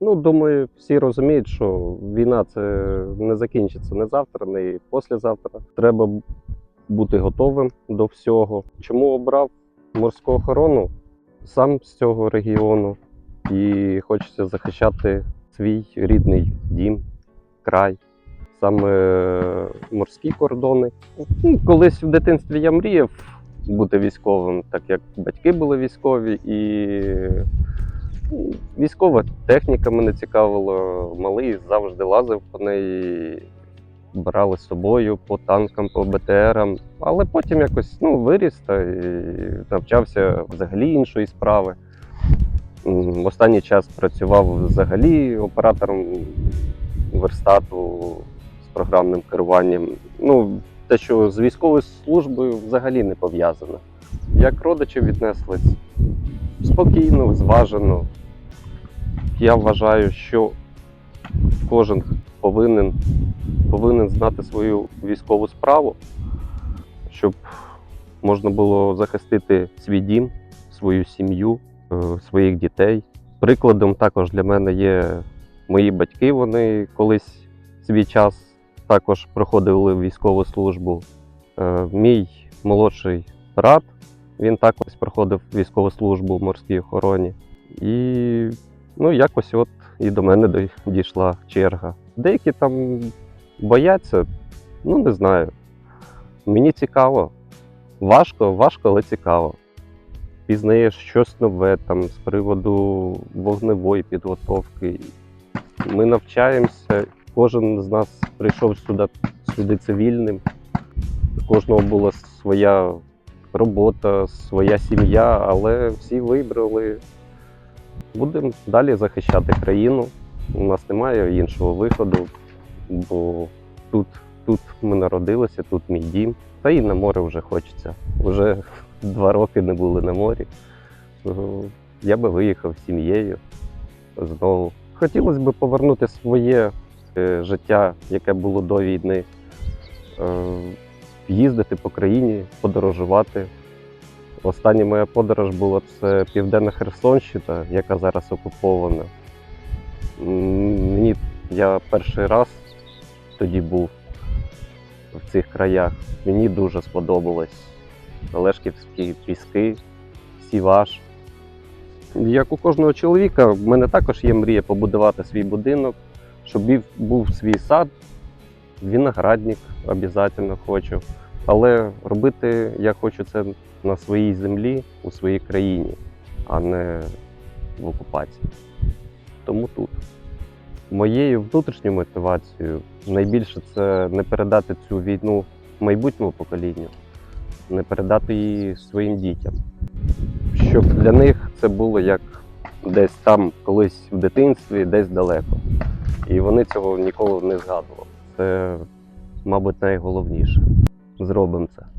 Ну, думаю, всі розуміють, що війна це не закінчиться не завтра, не післязавтра. Треба бути готовим до всього. Чому обрав морську охорону? Сам з цього регіону і хочеться захищати свій рідний дім, край, саме морські кордони. Ну, Колись в дитинстві я мріяв бути військовим, так як батьки були військові, і військова техніка мене цікавила. Малий завжди лазив по неї, брали з собою по танкам, по БТРам. Але потім якось ну, виріс та і навчався взагалі іншої справи. М, Останній час працював взагалі оператором верстату з програмним керуванням. Ну, те, що з військовою службою взагалі не пов'язано. Як родичі віднеслись спокійно, зважено. Я вважаю, що кожен повинен, повинен знати свою військову справу, щоб можна було захистити свій дім, свою сім'ю, е, своїх дітей. Прикладом також для мене є мої батьки. Вони колись свій час також проходили військову службу. Е, Мій молодший брат, він також проходив військову службу в морській охороні. І ну, якось от і до мене дійшла черга. Деякі там бояться, ну не знаю. Мені цікаво. Важко, важко, але цікаво. Пізнаєш щось нове там з приводу вогневої підготовки. Ми навчаємося, кожен з нас прийшов сюди, сюди цивільним. У кожного була своя робота, своя сім'я, але всі вибрали. Будемо далі захищати країну. У нас немає іншого виходу, бо тут, тут ми народилися, тут мій дім. Та і на море вже хочеться. Вже два роки не були на морі. Я би виїхав з сім'єю знову. Хотілося б повернути своє е, життя, яке було до війни, е, їздити по країні, подорожувати. Остання моя подорож була це Південна Херсонщина, яка зараз окупована. Мені я перший раз тоді був в цих краях. Мені дуже сподобалось. Олешківські піски, Сіваш. Як у кожного чоловіка, в мене також є мрія побудувати свій будинок, щоб був свій сад, виноградник обов'язково хочу. Але робити я хочу це на своїй землі, у своїй країні, а не в окупації. Тому тут. Моєю внутрішньою мотивацією найбільше це не передати цю війну майбутньому поколінню, не передати її своїм дітям. Щоб для них це було як десь там, колись в дитинстві, десь далеко. І вони цього ніколи не згадували. Це, мабуть, найголовніше. Зробимо це.